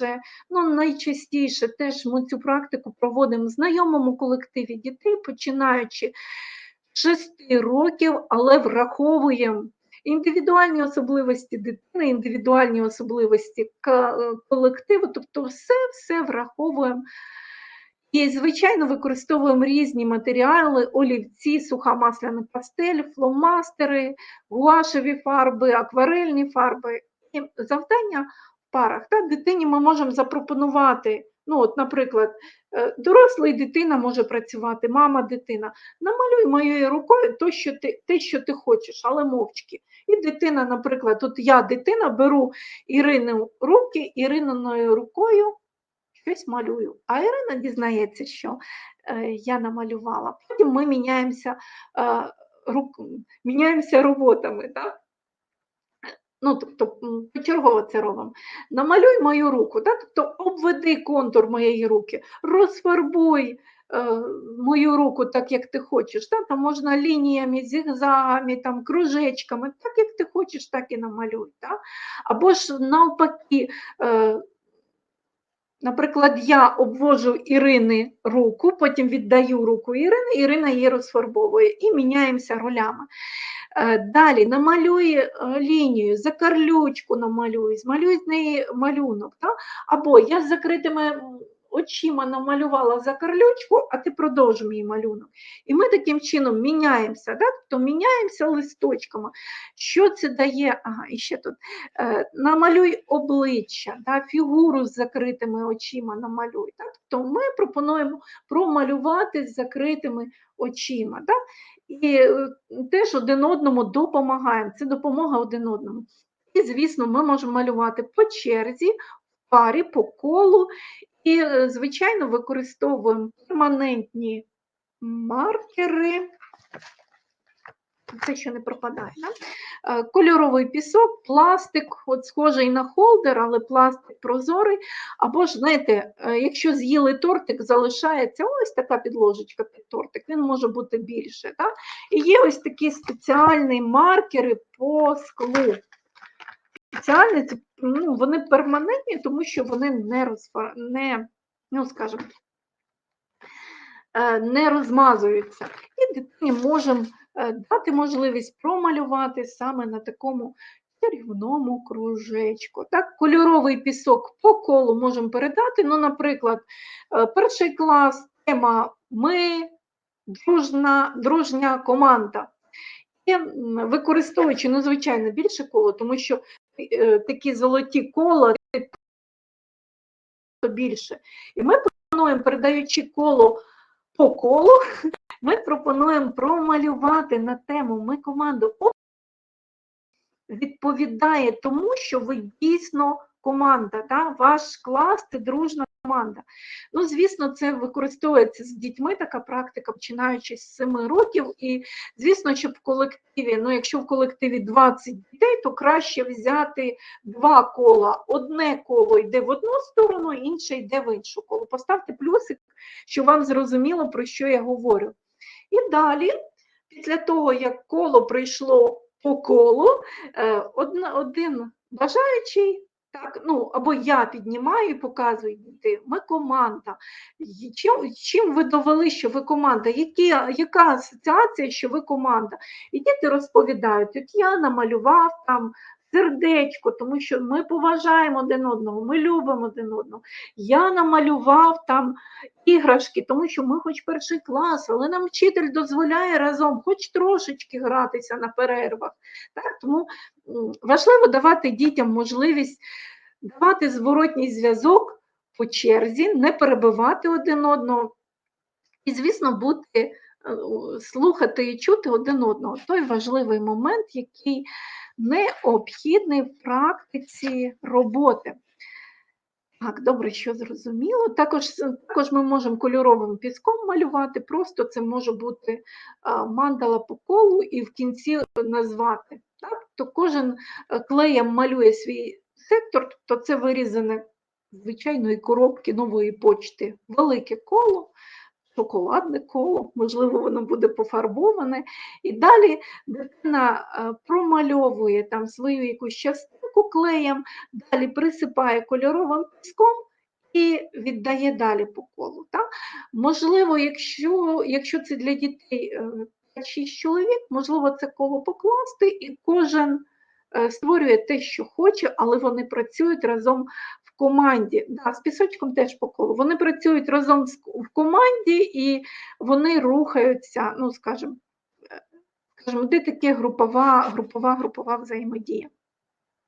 найчастіше, ну найчастіше теж ми цю практику проводимо в знайомому колективі дітей, починаючи з 6 років, але враховуємо індивідуальні особливості дитини, індивідуальні особливості колективу, тобто все, все враховуємо. І, звичайно, використовуємо різні матеріали: олівці, суха масляна пастель, фломастери, гуашеві фарби, акварельні фарби. І завдання парах. Так, дитині ми можемо запропонувати. Ну, от, наприклад, е, дорослий дитина може працювати, мама, дитина. Намалюй моєю рукою то, що ти, те, що ти хочеш, але мовчки. І дитина, наприклад, от я дитина беру Ірину руки, Ірининою рукою щось малюю. А Ірина дізнається, що е, я намалювала. Потім ми міняємося, е, рук, міняємося роботами. Так? Ну, тобто, почергово це робимо. Намалюй мою руку, так? тобто обведи контур моєї руки, розфарбуй е, мою руку так, як ти хочеш. Так? Там можна лініями, зігзагами, там, кружечками, так як ти хочеш, так і намалюй. Так? Або ж навпаки, е, Наприклад, я обвожу Ірини руку, потім віддаю руку Ірини, Ірина її розфарбовує і міняємося ролями. Е, Далі намалюй е, лінію, закарлючку намалює, змалює з неї малюнок. Та? Або я з закритими очима намалювала закарлючку, а ти продовж мій малюнок. І ми таким чином міняємося, да? тобто міняємося листочками. Що це дає? Ага, і ще тут. Е, намалюй обличчя, да, фігуру з закритими очима намалюй. Да? Тобто ми пропонуємо промалювати з закритими очима. Да? І е, теж один одному допомагаємо. Це допомога один одному. І, звісно, ми можемо малювати по черзі, в парі, по колу. І, е, звичайно, використовуємо перманентні маркери. Це ще не пропадає. Да? Е, Кольоровий пісок, пластик, от схожий на холдер, але пластик прозорий. Або ж, знаєте, е, якщо з'їли тортик, залишається ось така підложечка під тортик, він може бути більше. Да? І є ось такі спеціальні маркери по склу. Спеціальні, це, ну, вони перманентні, тому що вони не розфа... не, ну, скажімо, е, не розмазуються. І дитині можемо е, дати можливість промалювати саме на такому чарівному кружечку. Так, кольоровий пісок по колу можемо передати. Ну, наприклад, е, перший клас, тема ми, дружна, дружня команда. І використовуючи, ну, звичайно, більше коло, тому що такі золоті кола то більше. І ми пропонуємо, передаючи коло по колу, ми пропонуємо промалювати на тему ми команду відповідає тому, що ви дійсно команда, да? ваш клас це дружна команда. Ну, звісно, це використовується з дітьми така практика, починаючи з 7 років. І, звісно, що в колективі, ну, якщо в колективі 20 дітей, то краще взяти два кола. Одне коло йде в одну сторону, інше йде в іншу коло. Поставте плюсик, що вам зрозуміло, про що я говорю. І далі, після того, як коло прийшло по колу, е, один бажаючий, так, ну, або я піднімаю і показую діти, ми команда. Чим, чим ви довели, що ви команда? Які, яка асоціація, що ви команда? І діти розповідають, от я намалював там сердечко, тому що ми поважаємо один одного, ми любимо один одного. Я намалював там іграшки, тому що ми хоч перший клас, але нам вчитель дозволяє разом хоч трошечки гратися на перервах. Так? Тому важливо давати дітям можливість давати зворотній зв'язок по черзі, не перебивати один одного. І, звісно, бути, е, слухати і чути один одного. Той важливий момент, який необхідний в практиці роботи. Так, добре, що зрозуміло. Також, також ми можемо кольоровим піском малювати, просто це може бути мандала по колу і в кінці назвати. Так? То кожен е, клеєм малює свій сектор, тобто це вирізане звичайної коробки нової почти. Велике коло, шоколадне коло, можливо, воно буде пофарбоване. І далі дитина е, промальовує там свою якусь частинку клеєм, далі присипає кольоровим піском і віддає далі по колу. Так? Можливо, якщо, якщо це для дітей е, 5-6 чоловік, можливо, це коло покласти, і кожен е, створює те, що хоче, але вони працюють разом команді. Да, з пісочком теж по колу. Вони працюють разом в команді і вони рухаються, ну, скажімо, е, скажімо, де таке групова, групова, групова взаємодія.